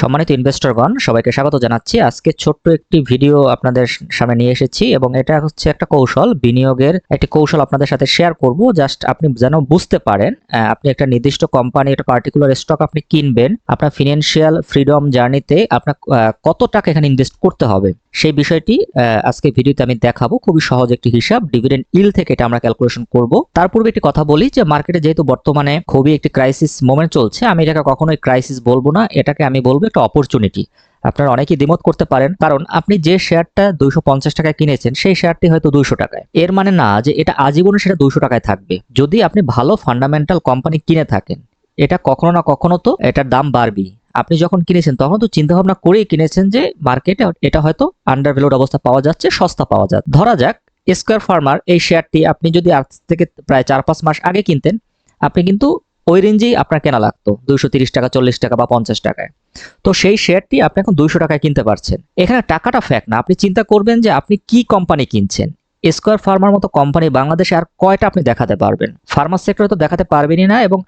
সম্মানিত ইনভেস্টরগণ সবাইকে স্বাগত জানাচ্ছি। আজকে ছোট্ট একটি ভিডিও আপনাদের সামনে নিয়ে এসেছি এবং এটা হচ্ছে একটা কৌশল, বিনিয়োগের একটি কৌশল আপনাদের সাথে শেয়ার করব। জাস্ট আপনি যেন বুঝতে পারেন আপনি একটা নির্দিষ্ট কোম্পানি একটা পার্টিকুলার স্টক আপনি কিনবেন, আপনার ফিনান্সিয়াল ফ্রিডম জার্নিতে আপনার কত টাকা এখানে ইনভেস্ট করতে হবে, সেই বিষয়টি আজকে ভিডিওতে আমি দেখাবো। খুবই সহজ একটি হিসাব ডিভিডেন্ড ইল থেকে এটা আমরা ক্যালকুলেশন করব। তার পূর্বে একটি কথা বলি যে মার্কেটে যেহেতু বর্তমানে খুবই একটি ক্রাইসিস মোমেন্ট চলছে, আমি এটাকে কখনোই ক্রাইসিস বলব না, এটাকে আমি বলব একটা অপরচুনিটি আপনারা অনেকেই দ্বিমত করতে পারেন, কারণ আপনি যে শেয়ারটা দুইশো পঞ্চাশ টাকায় কিনেছেন, সেই শেয়ারটি হয়তো দুইশো টাকায়। এর মানে না যে এটা আজীবনে সেটা দুইশো টাকায় থাকবে। যদি আপনি ভালো ফান্ডামেন্টাল কোম্পানি কিনে থাকেন, এটা কখনো না কখনো তো এটার দাম বাড়বেই। আপনি যখন কিনেছেন, তখন তো চিন্তা ভাবনা করেই কিনেছেন যে মার্কেটে এটা হয়তো আন্ডার ভ্যালুড অবস্থা পাওয়া যাচ্ছে, সস্তা পাওয়া যাচ্ছে। ধরা যাক স্কোয়ার ফার্মার এই শেয়ারটি আপনি যদি আজ থেকে প্রায় চার পাঁচ মাস আগে কিনতেন, আপনি কিন্তু ওই রেঞ্জেই আপনার কেনা লাগতো। দুইশো টাকা, চল্লিশ টাকা বা পঞ্চাশ টাকায়। তো সেই শেয়ারটি আপনি এখন দুইশো টাকায় কিনতে পারছেন। এখানে টাকাটা ফ্যাক না, আপনি চিন্তা করবেন যে আপনি কি কোম্পানি কিনছেন। স্কোয়ার ফার্মার মতো কোম্পানি বাংলাদেশে আর কয়টা আপনি দেখাতে পারবেন? ফার্মার সেক্টরে তো দেখাতে পারবেনই না এবং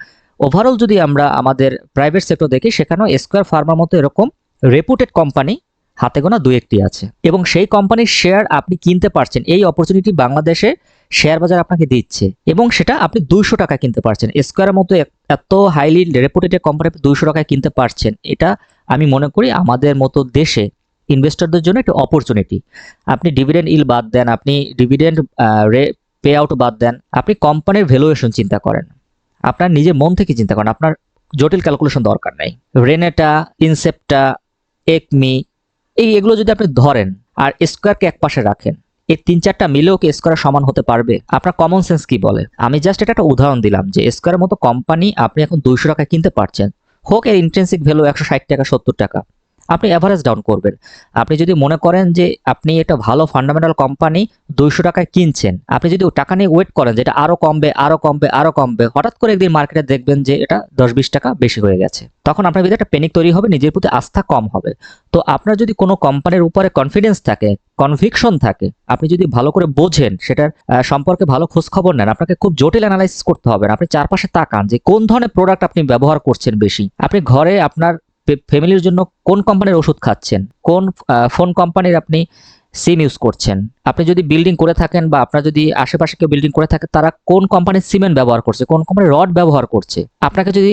ওভারঅল যদি আমরা আমাদের প্রাইভেট সেক্টর দেখি, সেখানেও স্কোয়ার ফার্মার মতো এরকম রেপুটেড কোম্পানি হাতে গোনা দু একটি আছে। এবং সেই কোম্পানির শেয়ার আপনি কিনতে পারছেন, এই অপরচুনিটি বাংলাদেশে শেয়ার বাজার আপনাকে দিচ্ছে। এবং সেটা আপনি দুইশো টাকা কিনতে পারছেন। স্কোয়ারের মতো এত হাইলি রেপুটেড কোম্পানি আপনি দুইশো টাকায় কিনতে পারছেন। এটা আমি মনে করি আমাদের মতো দেশে ইনভেস্টরদের জন্য একটা অপরচুনিটি আপনি ডিভিডেন্ড ইল বাদ দেন, আপনি ডিভিডেন্ড পে আউট বাদ দেন, আপনি কোম্পানির ভ্যালুয়েশন চিন্তা করেন। আপনার নিজের মন থেকে চিন্তা করেন, আপনার জটিল ক্যালকুলেশন দরকার নেই। রেনেটা ইনসেপ্টা একমি এই এগুলো যদি আপনি ধরেন আর স্কোয়ারকে এক পাশে রাখেন, এই তিন চারটা মিলেও কি স্কোয়ার সমান হতে পারবে? আপনার কমন সেন্স কি বলে? আমি জাস্ট এটা একটা উদাহরণ দিলাম যে স্কোয়ারের মতো কোম্পানি আপনি এখন দুইশো টাকা কিনতে পারছেন। হোক এর ইন্টেন্সিক ভ্যালু একশো ষাট টাকা, সত্তর টাকা। আপনি অ্যাভারেজ ডাউন করবেন। আপনি যদি মনে করেন যে আপনি এটা ভালো ফান্ডামেন্টাল কোম্পানি দুইশো টাকায় কিনছেন, আপনি যদি টাকা নিয়ে ওয়েট করেন যে এটা আরও কমবে আরও কমবে আরও কমবে, হঠাৎ করে একদিন মার্কেটে দেখবেন যে এটা দশ বিশ টাকা বেশি হয়ে গেছে। তখন আপনার ভিতরে একটা প্যানিক তৈরি হবে, নিজের প্রতি আস্থা কম হবে। তো আপনার যদি কোনো কোম্পানির উপরে কনফিডেন্স থাকে কনভিকশন থাকে, আপনি যদি ভালো করে বোঝেন, সেটার সম্পর্কে ভালো খোঁজ খবর নেন, আপনাকে খুব জটিল অ্যানালাইসিস করতে হবে আপনি চারপাশে তাকান যে কোন ধরনের প্রোডাক্ট আপনি ব্যবহার করছেন বেশি। আপনি ঘরে আপনার ফ্যামিলির জন্য কোন কোম্পানির ওষুধ খাচ্ছেন? কোন ফোন কোম্পানির আপনি সিম ইউজ করছেন? আপনি যদি বিল্ডিং করে থাকেন বা আপনার যদি আশেপাশে কেউ বিল্ডিং করে থাকে, তারা কোন কোম্পানির সিমেন্ট ব্যবহার করছে? কোন কোম্পানির রড ব্যবহার করছে? আপনাকে যদি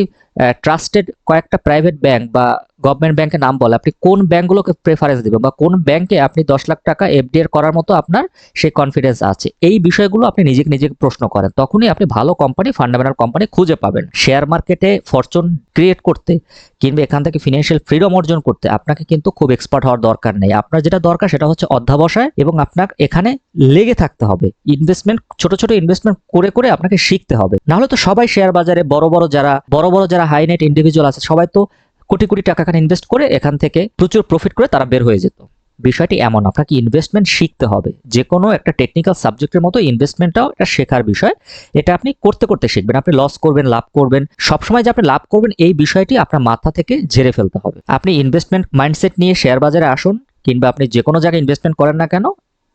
ট্রাস্টেড কয়েকটা প্রাইভেট ব্যাংক বা গভর্নমেন্ট ব্যাংকের নাম বলে, আপনি কোন ব্যাংকগুলোকে প্রেফারেন্স দিবেন বা কোন ব্যাংকে আপনি দশ লাখ টাকা এফডিআর করার মতো আপনার সেই কনফিডেন্স আছে? এই বিষয়গুলো আপনি নিজেকে নিজেকে প্রশ্ন করেন, তখনই আপনি ভালো কোম্পানি ফান্ডামেন্টাল কোম্পানি খুঁজে পাবেন। শেয়ার মার্কেটে ফরচুন ক্রিয়েট করতে কিংবা এখান থেকে ফিনান্সিয়াল ফ্রিডম অর্জন করতে আপনাকে কিন্তু খুব এক্সপার্ট হওয়ার দরকার নেই। আপনার যেটা দরকার সেটা হচ্ছে অধ্যাবসায় এবং আপনার এখানে লেগে থাকতে হবে। ইনভেস্টমেন্ট ছোট ছোট ইনভেস্টমেন্ট করে করে আপনাকে শিখতে হবে। নাহলে তো সবাই শেয়ার বাজারে বড় বড় যারা, বড় বড় যারা হাই নেট ইন্ডিভিজুয়াল আছে, সবাই তো কোটি কোটি টাকা এখানে ইনভেস্ট করে এখান থেকে প্রচুর প্রফিট করে তারা বের হয়ে যেত। বিষয়টি এমন আপনাকে ইনভেস্টমেন্ট শিখতে হবে। যে কোনো একটা টেকনিক্যাল সাবজেক্টের মতো ইনভেস্টমেন্টটাও এটা শেখার বিষয়। এটা আপনি করতে করতে শিখবেন, আপনি লস করবেন, লাভ করবেন। সবসময় যে আপনি লাভ করবেন, এই বিষয়টি আপনার মাথা থেকে ঝেড়ে ফেলতে হবে। আপনি ইনভেস্টমেন্ট মাইন্ডসেট নিয়ে শেয়ার বাজারে আসুন, কিংবা আপনি যে কোনো জায়গায় ইনভেস্টমেন্ট করেন না কেন,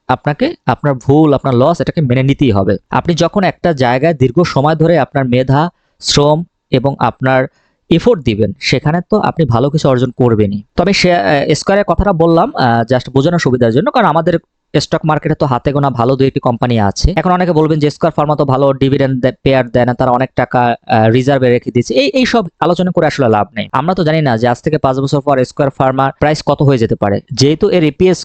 আপনাকে আপনার ভুল, আপনার লস এটাকে মেনে নিতেই হবে। আপনি যখন একটা জায়গায় দীর্ঘ সময় ধরে আপনার মেধা, শ্রম এবং আপনার এফোর্ট দিবেন, সেখানে তো আপনি ভালো কিছু অর্জন করবেনই। তবে সে স্কোয়ারের কথাটা বললাম জাস্ট বোঝানোর সুবিধার জন্য, কারণ আমাদের স্টক মার্কেটে তো হাতে গোনা ভালো দুই একটি কোম্পানি আছে। এখন অনেকে বলবেন যে স্কোয়ার ফার্মা তো ভালো ডিভিডেন্ড পেয়ার দেয় না, তারা অনেক টাকা রিজার্ভে রেখে দিয়েছে। এই এই সব আলোচনা করে আসলে লাভ নেই। আমরা তো জানি না যে আজ থেকে পাঁচ বছর পর স্কোয়ার ফার্মার প্রাইস কত হয়ে যেতে পারে। যেহেতু এর ইপিএস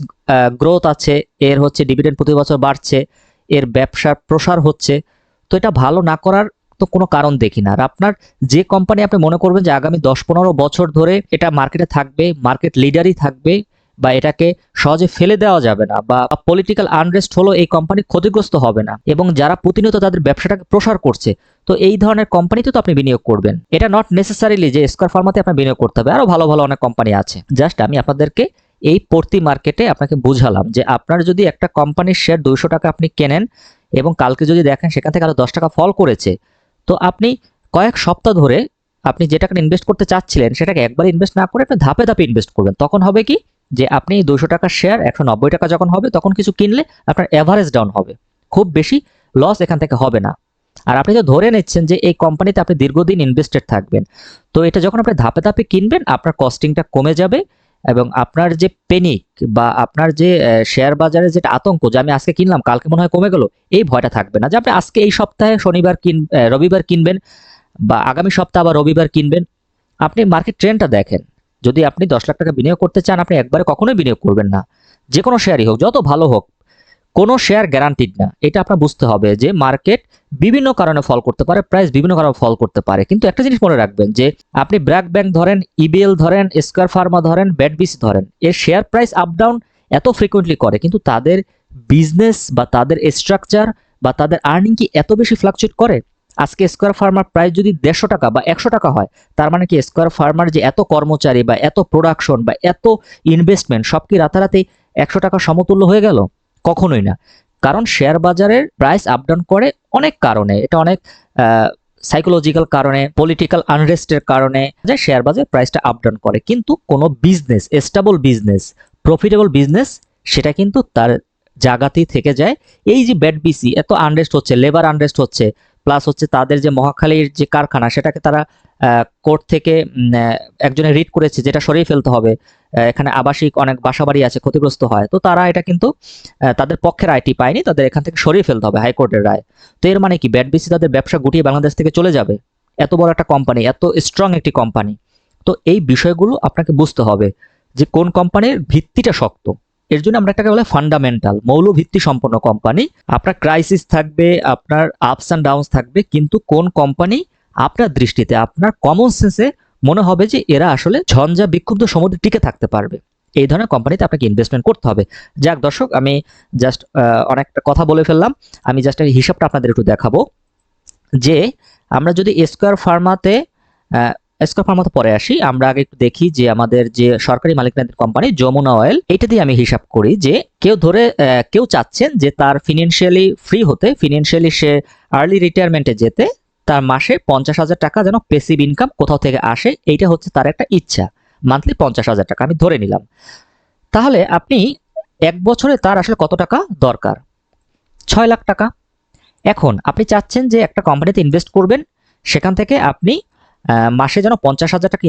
গ্রোথ আছে, এর হচ্ছে ডিভিডেন্ড প্রতি বছর বাড়ছে, এর ব্যবসার প্রসার হচ্ছে, তো এটা ভালো না করার তো কোনো কারণ দেখি না। আর আপনার যে কোম্পানি আপনি মনে করবেন যে আগামী দশ পনেরো বছর ধরে এটা মার্কেটে থাকবে মার্কেট লিডারই থাকবে বা এটাকে সহজে ফেলে দেওয়া যাবে না বা পলিটিক্যাল আনরেস্ট হলো এই কোম্পানি ক্ষতিগ্রস্ত হবে না এবং যারা প্রতিনিয়ত তাদের ব্যবসাটাকে প্রসার করছে, তো এই ধরনের কোম্পানিতে তো আপনি বিনিয়োগ করবেন। এটা নট নেসেসারিলি যে স্কোয়ার ফার্মাতে আপনার বিনিয়োগ করতে হবে, আরও ভালো ভালো অনেক কোম্পানি আছে। জাস্ট আমি আপনাদেরকে এই পড়তি মার্কেটে আপনাকে বুঝালাম যে আপনার যদি একটা কোম্পানির শেয়ার দুইশো টাকা আপনি কেনেন এবং কালকে যদি দেখেন সেখান থেকে আরও দশ টাকা ফল করেছে তো আপনি কয়েক সপ্তাহ ধরে আপনি যে টাকা ইনভেস্ট করতে চাচ্ছিলেন, সেটাকে একবার ইনভেস্ট না করে আপনি ধাপে ধাপে ইনভেস্ট করবেন। তখন হবে কি? যে আপনি দুশো টাকার শেয়ার একশো নব্বই টাকা যখন হবে, তখন কিছু কিনলে আপনার অ্যাভারেজ ডাউন হবে। খুব বেশি লস এখান থেকে হবে না। আর আপনি তো ধরে নিচ্ছেন যে এই কোম্পানিতে আপনি দীর্ঘদিন ইনভেস্টেড থাকবেন। তো এটা যখন আপনি ধাপে ধাপে কিনবেন, আপনার কস্টিংটা কমে যাবে এবং আপনার যে পেনিক বা আপনার যে শেয়ার বাজারে যেটা আতঙ্ক যে আমি আজকে কিনলাম, কালকে মনে হয় কমে গেল, এই ভয়টা থাকবে না। যে আপনি আজকে এই সপ্তাহে শনিবার কিন রবিবার কিনবেন বা আগামী সপ্তাহ বা রবিবার কিনবেন, আপনি মার্কেট ট্রেন্ডটা দেখেন। যদি আপনি দশ লাখ টাকা বিনিয়োগ করতে চান, আপনি একবারে কখনোই বিনিয়োগ করবেন না। যে কোনো শেয়ারই হোক, যত ভালো হোক কোনো শেয়ার গ্যারান্টিড না। এটা আপনার বুঝতে হবে যে মার্কেট বিভিন্ন কারণে ফল করতে পারে প্রাইস বিভিন্ন কারণে ফল করতে পারে। কিন্তু একটা জিনিস মনে রাখবেন যে আপনি ব্র্যাক ব্যাংক ধরেন ইবিএল ধরেন স্কোয়ার ফার্মা ধরেন ব্যাটবিসি ধরেন, এর শেয়ার প্রাইস আপ ডাউন এত ফ্রিকোয়েন্টলি করে, কিন্তু তাদের বিজনেস বা তাদের স্ট্রাকচার বা তাদের আর্নিং কি এত বেশি ফ্লাকচুয়েট করে? আজকে স্কোয়ার ফার্মার প্রাইস যদি দেড়শো টাকা বা একশো টাকা হয়, তার মানে কি স্কোয়ার ফার্মার যে এত কর্মচারী বা এত প্রোডাকশন বা এত ইনভেস্টমেন্ট সব কি রাতারাতি একশো টাকা সমতুল্য হয়ে গেল? কখনোই না। কারণ শেয়ার বাজারের প্রাইস আপ ডাউন করে অনেক কারণে। এটা অনেক সাইকোলজিক্যাল কারণে পলিটিক্যাল আনরেস্টের কারণে যে শেয়ার বাজার প্রাইসটা আপ ডাউন করে। কিন্তু কোনো business stable business profitable business সেটা কিন্তু তার জায়গাতেই থেকে যায়। এই যে ব্যাড বিসি এত আনরেস্ট হচ্ছে লেবার আনরেস্ট হচ্ছে প্লাস হচ্ছে তাদের যে মহাখালীর যে কারখানা, সেটাকে তারা কোর্ট থেকে একজনে রিড করেছে, যেটা সরিয়ে ফেলতে হবে। এখানে আবাসিক অনেক বাসাবাড়ি আছে, ক্ষতিগ্রস্ত হয়। তো তারা এটা কিন্তু তাদের পক্ষের আইটি পায়নি, তাদের এখান থেকে সরিয়ে ফেলতে হবে হাইকোর্টের রায়। তো এর মানে কি? ব্যাড বিসি তাদের ব্যবসা গুটিয়ে বাংলাদেশ থেকে চলে যাবে? এত বড় একটা কোম্পানি এত স্ট্রং একটি কোম্পানি তো এই বিষয়গুলো আপনাকে বুঝতে হবে যে কোন কোম্পানির ভিত্তিটা শক্ত। এর জন্য আমরা এটাকে বলে ফান্ডামেন্টাল মৌল ভিত্তি সম্পন্ন কোম্পানি আপনার ক্রাইসিস থাকবে, আপনার আপস অ্যান্ড ডাউনস থাকবে, কিন্তু কোন কোম্পানি আপনার দৃষ্টিতে, আপনার কমন সেন্সে মনে হবে যে এরা আসলে ঝঞ্ঝা বিক্ষুব্ধ সমুদ্রে টিকে থাকতে পারবে। এই ধরনের কোম্পানিতে আপনাকে ইনভেস্টমেন্ট করতে হবে। যাক দর্শক, আমি জাস্ট অনেকটা কথা বলে ফেললাম। আমি জাস্ট হিসাবটা আপনাদের একটু দেখাবো। যে আমরা যদি স্কোয়ার ফার্মাতে স্কোয়ার ফার্মাতে পরে আসি, আমরা আগে একটু দেখি যে আমাদের যে সরকারি মালিকানাধীন কোম্পানি যমুনা অয়েল এটা দিয়ে আমি হিসাব করি যে কেউ ধরে কেউ চাচ্ছেন যে তার ফিনান্সিয়ালি ফ্রি হতে ফিনান্সিয়ালি সে আর্লি রিটায়ারমেন্টে যেতে তার মাসে পঞ্চাশ হাজার টাকা যেন পেসিভ ইনকাম কোথাও থেকে আসে, এইটা হচ্ছে তার একটা ইচ্ছা। মান্থলি পঞ্চাশ হাজার টাকা, আমি ধরে নিলাম। তাহলে আপনি এক বছরে তার আসলে কত টাকা দরকার? ছয় লাখ টাকা। এখন আপনি চাচ্ছেন যে একটা কোম্পানিতে ইনভেস্ট করবেন, সেখান থেকে আপনি মাসে যেন পঞ্চাশ হাজার টাকা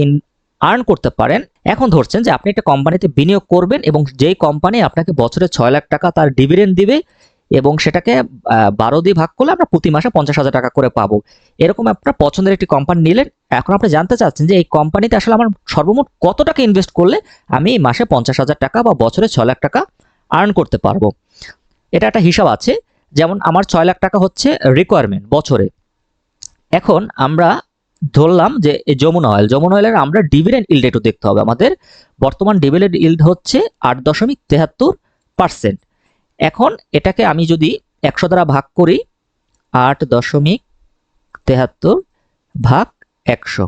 আর্ন করতে পারেন। এখন ধরছেন যে আপনি একটা কোম্পানিতে বিনিয়োগ করবেন এবং যেই কোম্পানি আপনাকে বছরে ছয় লাখ টাকা তার ডিভিডেন্ড দিবে এবং সেটাকে বারো দিয়ে ভাগ করলে আমরা প্রতি মাসে পঞ্চাশ হাজার টাকা করে পাবো। এরকম আপনার পছন্দের একটি কোম্পানি নিলেন এখন আপনি জানতে চাচ্ছেন যে এই কোম্পানিতে আসলে আমার সর্বমোট কত টাকা ইনভেস্ট করলে আমি মাসে পঞ্চাশ হাজার টাকা বা বছরে ছয় লাখ টাকা আর্ন করতে পারব। এটা একটা হিসাব আছে, যেমন আমার ছয় লাখ টাকা হচ্ছে রিকোয়ারমেন্ট বছরে। এখন আমরা ধরলাম যে যমুনা অয়েল যমুনা অয়েলের আমরা ডিভিডেন্ড ইল্ড একটু দেখতে হবে। আমাদের বর্তমান ডিভিডেন্ড ইল্ড হচ্ছে আট দশমিক তেহাত্তর পার্সেন্ট এখন এটাকে আমি যদি একশো দ্বারা ভাগ করি, আট দশমিক তেহাত্তর ভাগ একশো।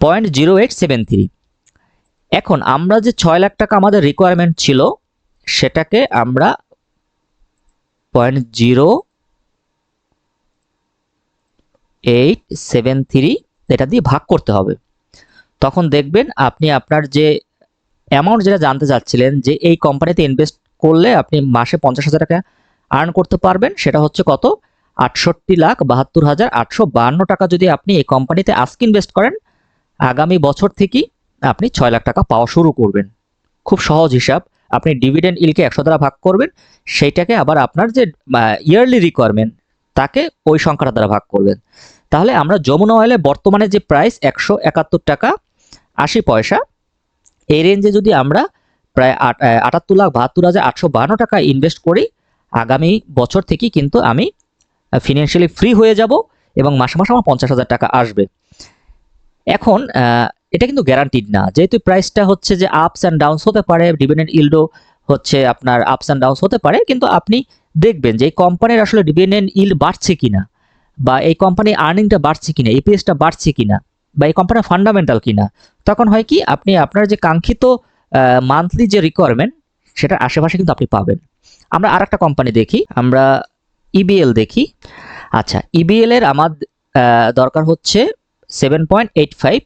Point zero eight seven three. এখন আমরা যে ছয় লাখ টাকা আমাদের রিকোয়ারমেন্ট ছিল, সেটাকে আমরা point zero eight seven three, এটা দিয়ে ভাগ করতে হবে। তখন দেখবেন আপনি আপনার যে অ্যামাউন্ট যেটা জানতে চাচ্ছিলেন যে এই কোম্পানিতে ইনভেস্ট করলে আপনি মাসে পঞ্চাশ হাজার টাকা আর্ন করতে পারবেন, সেটা হচ্ছে কত? আটষট্টি লাখ বাহাত্তর হাজার আটশো বাহান্ন টাকা যদি আপনি এই কোম্পানিতে আজকে ইনভেস্ট করেন, আগামী বছর থেকেই আপনি ছয় লাখ টাকা পাওয়া শুরু করবেন। খুব সহজ হিসাব, আপনি ডিভিডেন্ড ইলকে একশো দ্বারা ভাগ করবেন, সেইটাকে আবার আপনার যে ইয়ারলি রিকোয়ারমেন্ট তাকে ওই সংখ্যাটা দ্বারা ভাগ করবেন। তাহলে আমরা যমুনা অয়েলে বর্তমানে যে প্রাইস একশো একাত্তর টাকা আশি পয়সা এই রেঞ্জে যদি আমরা প্রায় আট- আটাত্তর লাখ বাহাত্তর হাজার আটশো বাহান্ন টাকা ইনভেস্ট করি, আগামী বছর থেকেই কিন্তু আমি ফিনান্সিয়ালি ফ্রি হয়ে যাব এবং মাসে মাসে আমার পঞ্চাশ হাজার টাকা আসবে। এখন এটা কিন্তু গ্যারান্টিড না। যেহেতু প্রাইসটা হচ্ছে যে আপস অ্যান্ড ডাউনস হতে পারে ডিভিডেন্ড ইল্ডও হচ্ছে আপনার আপস অ্যান্ড ডাউনস হতে পারে, কিন্তু আপনি দেখবেন যে এই কোম্পানির আসলে ডিভিডেন্ড ইল্ড বাড়ছে কিনা বা এই কোম্পানির আর্নিংটা বাড়ছে কিনা ইপিএসটা বাড়ছে কিনা। বা এই কোম্পানির ফান্ডামেন্টাল কিনা, তখন হয় কি, আপনি আপনার যে কাঙ্ক্ষিত মান্থলি যে রিকোয়ারমেন্ট সেটার আশেপাশে কিন্তু আপনি পাবেন। আমরা আর একটা কোম্পানি দেখি, আমরা ইবিএল দেখি। আচ্ছা ইবিএল এর আমার দরকার হচ্ছে সেভেন পয়েন্ট এইট ফাইভ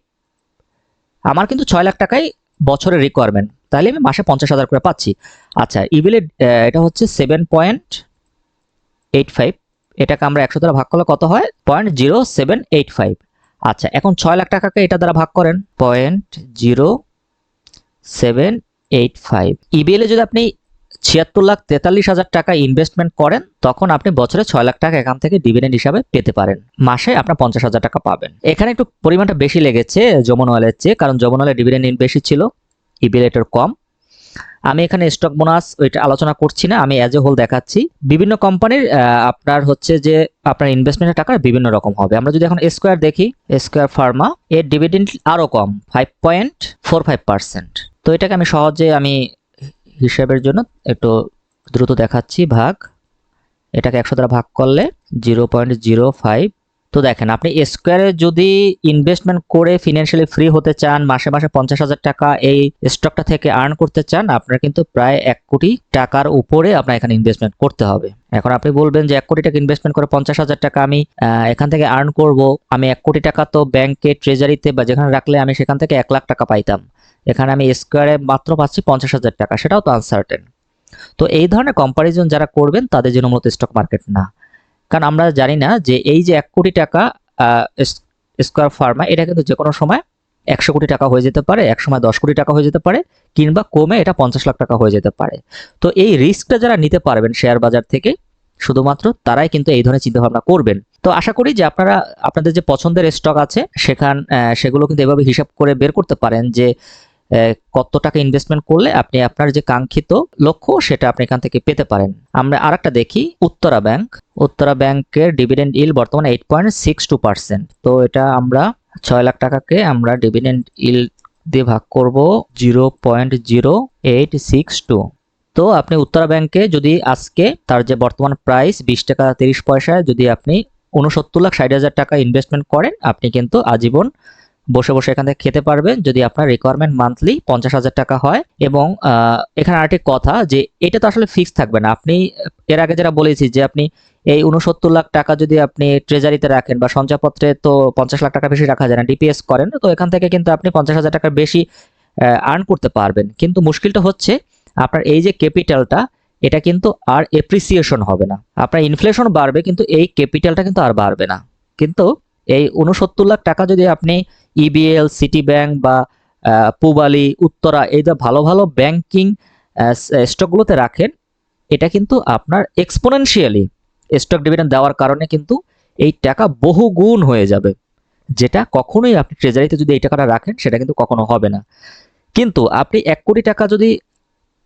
আমার কিন্তু ছয় লাখ টাকাই বছরের রিকোয়ারমেন্ট তাহলে আমি মাসে পঞ্চাশ হাজার করে পাচ্ছি। আচ্ছা ইবিএল এটা হচ্ছে সেভেন পয়েন্ট এইট ফাইভ এটাকে আমরা একশো দ্বারা ভাগ করলে কত হয়? Point zero seven eight five আচ্ছা এখন ছয় লাখ টাকাকে এটা দ্বারা ভাগ করেন। Point zero seven eight five. ইবিএলে যদি আপনি ছিয়াত্তর লাখ তেতাল্লিশ হাজার টাকা ইনভেস্টমেন্ট করেন, তখন আপনি বছরে ছয় লাখ টাকা এখান থেকে ডিভিডেন্ড হিসাবে পেতে পারেন। মাসে আপনার পঞ্চাশ হাজার টাকা পাবেন। এখানে একটু পরিমাণটা বেশি লেগেছে, যমুন অয়েলের চেয়ে, কারণ যমুন অয়েলের ডিভিডেন্ড বেশি ছিল ইবিএল এটার কম। আমি এখানে স্টক বোনাস ওইটা আলোচনা করছি না, আমি অ্যাজ এ হোল দেখাচ্ছি। বিভিন্ন কোম্পানির আপনার হচ্ছে যে আপনার ইনভেস্টমেন্টের টাকা বিভিন্ন রকম হবে। আমরা যদি এখন স্কোয়ার দেখি স্কোয়ার ফার্মা এর ডিভিডেন্ড আরও কম five point four five percent তো এটাকে আমি সহজে আমি হিসাবের জন্য একটু দ্রুত দেখাচ্ছি, ভাগ। এটাকে একশো দ্বারা ভাগ করলে জিরো পয়েন্ট জিরো ফাইভ তো দেখেন, আপনি স্কোয়ারে যদি ইনভেস্টমেন্ট করে ফিনান্সিয়ালি ফ্রি হতে চান, মাসে মাসে পঞ্চাশ হাজার টাকা এই স্টকটা থেকে আর্ন করতে চান, আপনার কিন্তু প্রায় এক কোটি টাকার উপরে আপনার এখানে ইনভেস্টমেন্ট করতে হবে। এখন আপনি বলবেন যে এক কোটি টাকা ইনভেস্টমেন্ট করে পঞ্চাশ হাজার টাকা আমি এখান থেকে আর্ন করব, আমি এক কোটি টাকা তো ব্যাংকে ট্রেজারিতে বা যেখানে রাখলে আমি সেখান থেকে এক লাখ টাকা পাইতাম। এখানে আমি স্কোয়ারে মাত্র পাচ্ছি পঞ্চাশ হাজার টাকা, সেটাও তো আনসার্টেন তো এই ধরনের কম্পারিজন যারা করবেন, তাদের জন্য মূলত স্টক মার্কেট না। কারণ আমরা জানি না যে এই যে এক কোটি টাকা স্কোয়ার ফার্মা এটা কিন্তু যে কোনো সময় একশো কোটি টাকা হয়ে যেতে পারে, এক সময় দশ কোটি টাকা হয়ে যেতে পারে, কিংবা কমে এটা পঞ্চাশ লাখ টাকা হয়ে যেতে পারে। তো এই রিস্কটা যারা নিতে পারবেন শেয়ার বাজার থেকে, শুধুমাত্র তারাই কিন্তু এই ধরনের চিন্তাভাবনা করবেন। তো আশা করি যে আপনারা, আপনাদের যে পছন্দের স্টক আছে, সেখান সেগুলো কিন্তু এভাবে হিসাব করে বের করতে পারেন যে কত টাকা ইনভেস্টমেন্ট করলে আপনি আপনার যে কাঙ্ক্ষিত লক্ষ্য সেটা আপনি এখান থেকে পেতে পারেন। আমরা আরেকটা দেখি, উত্তরা ব্যাংক। উত্তরা ব্যাংকের ডিভিডেন্ড ইল বর্তমানে eight point six two percent তো এটা আমরা ছয় লাখ টাকাকে আমরা ডিভিডেন্ড ইল দিয়ে ভাগ করব zero point zero eight six two তো আপনি উত্তরা ব্যাংকে যদি আজকে তার যে বর্তমান প্রাইস বিশ টাকা তিরিশ পয়সায় যদি আপনি উনসত্তর লাখ ষাট হাজার টাকা ইনভেস্টমেন্ট করেন, আপনি কিন্তু আজীবন বসে বসে এখান থেকে খেতে পারবেন যদি আপনার রিকোয়ারমেন্ট মান্থলি পঞ্চাশ হাজার টাকা হয় এবং এখানে আরেকটি কথা যে এটা তো আসলে ফিক্স থাকবে না। আপনি, এর আগে যারা বলেছি যে আপনি এই উনসত্তর লাখ টাকা যদি আপনি ট্রেজারিতে রাখেন বা সঞ্চয়পত্রে তো পঞ্চাশ লাখ টাকা বেশি রাখা যায় না ডিপিএস করেন, তো এখান থেকে কিন্তু আপনি পঞ্চাশ হাজার টাকার বেশি আর্ন করতে পারবেন। কিন্তু মুশকিলটা হচ্ছে আপনার এই যে ক্যাপিটালটা এটা কিন্তু আর এপ্রিসিয়েশন হবে না। আপনার ইনফ্লেশন বাড়বে কিন্তু এই ক্যাপিটালটা কিন্তু আর বাড়বে না। কিন্তু এই উনসত্তর লাখ টাকা যদি আপনি ইবিএল সিটি ব্যাংক বা পুবালি, উত্তরা এই যে ভালো ভালো ব্যাংকিং স্টকগুলোতে রাখেন, এটা কিন্তু আপনার এক্সপোনেনশিয়ালি স্টক ডিভিডেন্ড দেওয়ার কারণে কিন্তু এই টাকা বহু গুণ হয়ে যাবে। যেটা কখনোই আপনি ট্রেজারিতে যদি এই টাকাটা রাখেন, সেটা কিন্তু কখনো হবে না। কিন্তু আপনি এক কোটি টাকা যদি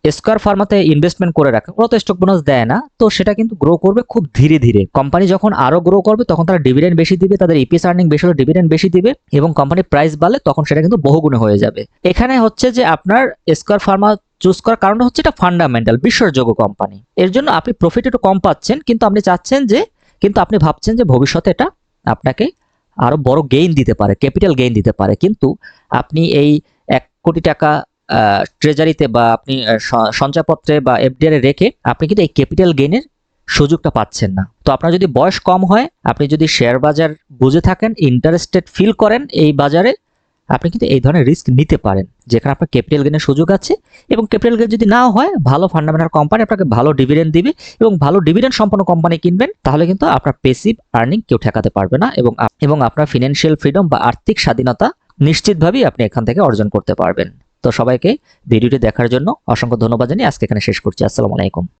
স্কোয়ার ফার্মাতে ইনভেস্টমেন্ট করে রাখে। ওরা তো স্টক বোনাস দেয় না, তো সেটা কিন্তু গ্রো করবে খুব ধীরে ধীরে। কোম্পানি যখন আরও গ্রো করবে, তখন তারা ডিভিডেন্ড বেশি দিবে, তাদের ইপিএস আর্নিং বেশি হলে ডিভিডেন্ড বেশি দিবে এবং কোম্পানির প্রাইস বাড়লে তখন সেটা কিন্তু বহুগুণে হয়ে যাবে। এখানে হচ্ছে যে আপনার স্কোয়ার ফার্মা চুজ করার কারণ হচ্ছে এটা ফান্ডামেন্টাল বিশ্বাসযোগ্য কোম্পানি এর জন্য আপনি প্রফিট একটু কম পাচ্ছেন, কিন্তু আপনি চাচ্ছেন যে, কিন্তু আপনি ভাবছেন যে ভবিষ্যতে এটা আপনাকে আরও বড় গেইন দিতে পারে ক্যাপিটাল গেইন দিতে পারে। কিন্তু আপনি এই এক কোটি টাকা ট্রেজারিতে বা আপনি সঞ্চয়পত্রে বা এফডিআর এ রেখে আপনি কিন্তু এই ক্যাপিটাল গেইনের সুযোগটা পাচ্ছেন না। তো আপনার যদি বয়স কম হয়, আপনি যদি শেয়ার বাজার বুঝে থাকেন ইন্টারেস্টেড ফিল করেন এই বাজারে, আপনি কিন্তু এই ধরনের রিস্ক নিতে পারেন। যেখানে আপনার ক্যাপিটাল গেইনের সুযোগ আছে এবং ক্যাপিটাল গেইন যদি না হয়, ভালো ফান্ডামেন্টাল কোম্পানি আপনাকে ভালো ডিভিডেন্ড দিবে এবং ভালো ডিভিডেন্ড সম্পন্ন কোম্পানি কিনবেন, তাহলে কিন্তু আপনার পেসিভ আর্নিং কেউ ঠেকাতে পারবে না এবং এবং আপনার ফিনান্সিয়াল ফ্রিডম বা আর্থিক স্বাধীনতা নিশ্চিতভাবেই আপনি এখান থেকে অর্জন করতে পারবেন। তো সবাইকে ভিডিওটি দেখার জন্য অসংখ্য ধন্যবাদ জানিয়ে আজকে এখানে শেষ করছি। আসসালামু আলাইকুম।